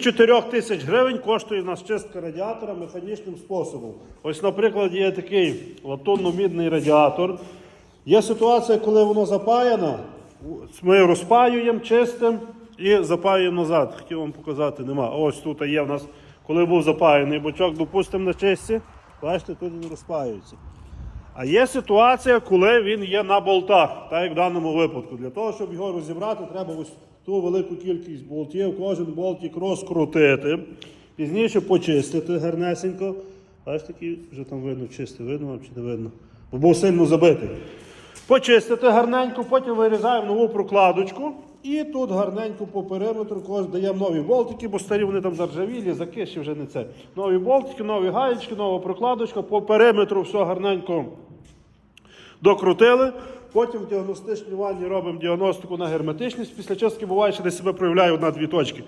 Від 4 тисяч гривень коштує в нас чистка радіатора механічним способом. Ось, наприклад, є такий латунно-мідний радіатор. Є ситуація, коли воно запаяно, ми розпаюємо чистим і запаюємо назад. Хотів вам показати, нема. Ось тут є в нас, коли був запаяний бочок, допустимо, на чисті. Бачите, тут він розпаюється. А є ситуація, коли він є на болтах, так як в даному випадку. Для того, щоб його розібрати, треба ось ту велику кількість болтів, кожен болтик розкрутити, пізніше почистити гарнесенько. Бачите, такий вже там видно, чистий, видно вам чи не видно. Бо був сильно забитий. Почистити гарненько, потім вирізаємо нову прокладочку. І тут гарненько по периметру когось даємо нові болтики, бо старі вони там заржавілі, закиші вже не це. Нові болтики, нові гаєчки, нова прокладочка. По периметру все гарненько докрутили. Потім в діагностичній ванні робимо діагностику на герметичність. Після чистки буває, що десь себе проявляє одна-дві точки.